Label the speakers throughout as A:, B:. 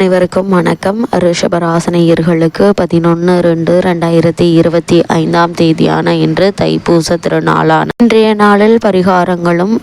A: அனைவருக்கும் வணக்கம். ரிஷபராசனையர்களுக்கு பதினொன்று ரெண்டு ரெண்டாயிரத்தி இருபத்தி ஐந்தாம் தேதியான இன்று தைப்பூச திருநாளான. இன்றைய நாளில் பரிகாரங்களும்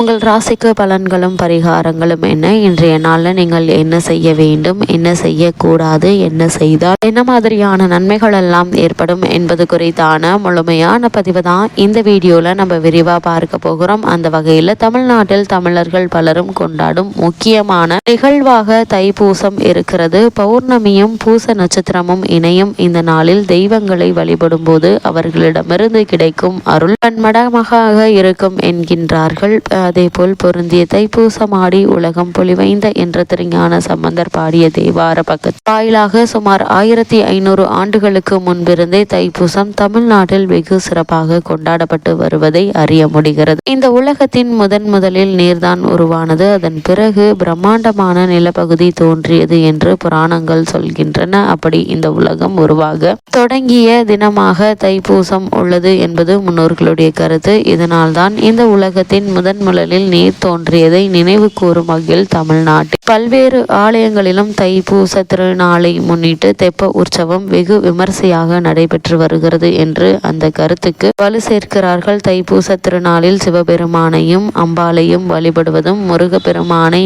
A: உங்கள் ராசிக்கு பலன்களும் பரிகாரங்களும் என்ன? இன்றைய நாளில் நீங்கள் என்ன செய்ய வேண்டும்? என்ன செய்யக்கூடாது? என்ன செய்தால் என்ன மாதிரியான நன்மைகள் எல்லாம் ஏற்படும் என்பது குறித்தான முழுமையான பதிவு தான் இந்த வீடியோவில் நம்ம விரிவாக பார்க்க போகிறோம். அந்த வகையில் தமிழ்நாட்டில் தமிழர்கள் பலரும் கொண்டாடும் முக்கியமான நிகழ்வாக தைப்பூசம் இருக்கிறது. பௌர்ணமியும் பூச நட்சத்திரமும் இணையும் இந்த நாளில் தெய்வங்களை வழிபடும் போது அவர்களிடமிருந்து கிடைக்கும் அருள் பன்மடமாக இருக்கும் என்கின்றார்கள். அதேபோல் பொருந்திய தைப்பூசமாடி உலகம் பொலிவைந்த என்ற திருஞான சம்பந்தர் பாடிய தேவார பக்கத் வாயிலாக சுமார் ஆயிரத்தி ஐநூறு ஆண்டுகளுக்கு முன்பிருந்தே தைப்பூசம் தமிழ்நாட்டில் வெகு சிறப்பாக கொண்டாடப்பட்டு வருவதை அறிய முடிகிறது. இந்த உலகத்தின் முதன் முதலில் நீர்தான் உருவானது. அதன் பிறகு பிரம்மாண்டமான நிலப்பகுதி தோன்றியது என்று புராணங்கள் சொல்கின்றன. அப்படி இந்த உலகம் உருவாக தொடங்கிய தினமாக தைப்பூசம் உள்ளது என்பது முன்னோர்களுடைய கருத்து. இதனால்தான் இந்த உலகத்தின் முதன் முதல் சூழலில் நீர் தோன்றியதை நினைவு கூறும் வகையில் தமிழ்நாட்டில். பல்வேறு ஆலயங்களிலும் தைப்பூச திருநாளை முன்னிட்டு தெப்ப உற்சவம் வெகு விமர்சையாக நடைபெற்று வருகிறது என்று அந்த கருத்துக்கு வலு சேர்க்கிறார்கள். தைப்பூச திருநாளில் சிவபெருமானையும் அம்பாலையும் வழிபடுவதும் முருகப்பெருமானை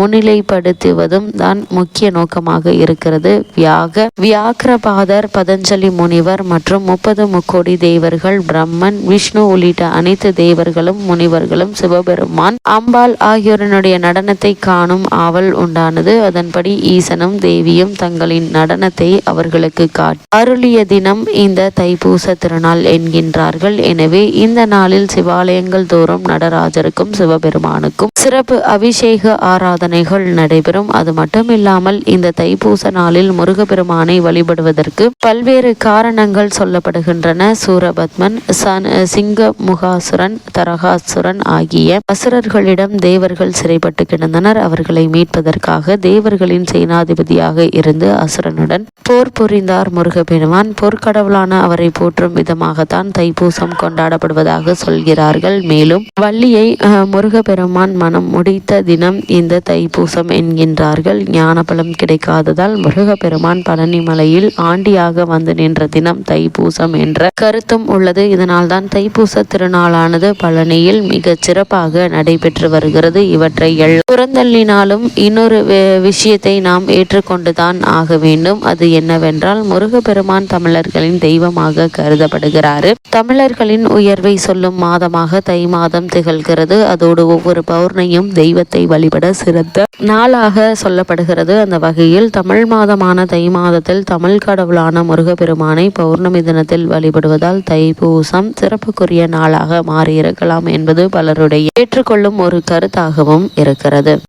A: முன்னிலைப்படுத்துவதும் தான் முக்கிய நோக்கமாக இருக்கிறது. வியாக வியாக்கிரபாதர் பதஞ்சலி முனிவர் மற்றும் முப்பது முக்கோடி தேவர்கள் பிரம்மன் விஷ்ணு உள்ளிட்ட அனைத்து தேவர்களும் முனிவர்களும் பெருமாளும் சிவபெருமான் அம்பாள் ஆகியோரனுடைய நடனத்தை காணும் ஆவல் உண்டானது. அதன்படி ஈசனும் தேவியும் தங்களின் நடனத்தை அவர்களுக்கு காட் அருளிய தினம் இந்த தைப்பூச திருநாள் என்கின்றார்கள். எனவே இந்த நாளில் சிவாலயங்கள் தோறும் நடராஜருக்கும் சிவபெருமானுக்கும் சிறப்பு அபிஷேக ஆராதனைகள் நடைபெறும். அது மட்டுமில்லாமல் இந்த தைப்பூச நாளில் முருகப்பெருமானை வழிபடுவதற்கு பல்வேறு காரணங்கள் சொல்லப்படுகின்றன. சூரபத்மன் சிங்க முகாசுரன் தரகாசுரன் ஆகிய அசுரர்களிடம் தேவர்கள் சிறைப்பட்டு கிடந்தனர். அவர்களை மீட்பதற்காக தேவர்களின் சேனாதிபதியாக இருந்து அசுரனுடன் போர் புரிந்தார் முருகப்பெருமான். போர்க்கடவுளான அவரை போற்றும் விதமாகத்தான் தைப்பூசம் கொண்டாடப்படுவதாக சொல்கிறார்கள். மேலும் வள்ளியை முருகப்பெருமான் மனம் முடித்த தினம் இந்த தைப்பூசம் என்கின்றார்கள். ஞானபலம் கிடைக்காததால் முருகப்பெருமான் பழனி மலையில் ஆண்டியாக வந்து நின்ற தினம் தைப்பூசம் என்ற கருத்தும் உள்ளது. இதனால்தான் தைப்பூச திருநாளானது பழனியில் மிக சிறப்பாக நடைபெற்று வருகிறது. இவற்றை புறந்தள்ளினாலும் இன்னொரு விஷயத்தை நாம் ஏற்றுக்கொண்டுதான் ஆக வேண்டும். அது என்னவென்றால் முருகப்பெருமான் தமிழர்களின் தெய்வமாக கருதப்படுகிறார். தமிழர்களின் உயர்வை சொல்லும் மாதமாக தை மாதம் திகழ்கிறது. அதோடு ஒவ்வொரு பௌர்ணையும் தெய்வத்தை வழிபட சிறந்த நாளாக சொல்லப்படுகிறது. அந்த வகையில் தமிழ் மாதமான தை மாதத்தில் தமிழ் கடவுளான முருகப்பெருமானை பௌர்ணமி தினத்தில் வழிபடுவதால் தைப்பூசம் சிறப்புக்குரிய நாளாக மாறியிருக்கலாம் என்பது பலருடைய ஏற்றுக்கொள்ளும் ஒரு கருத்தாகவும் இருக்கிறது.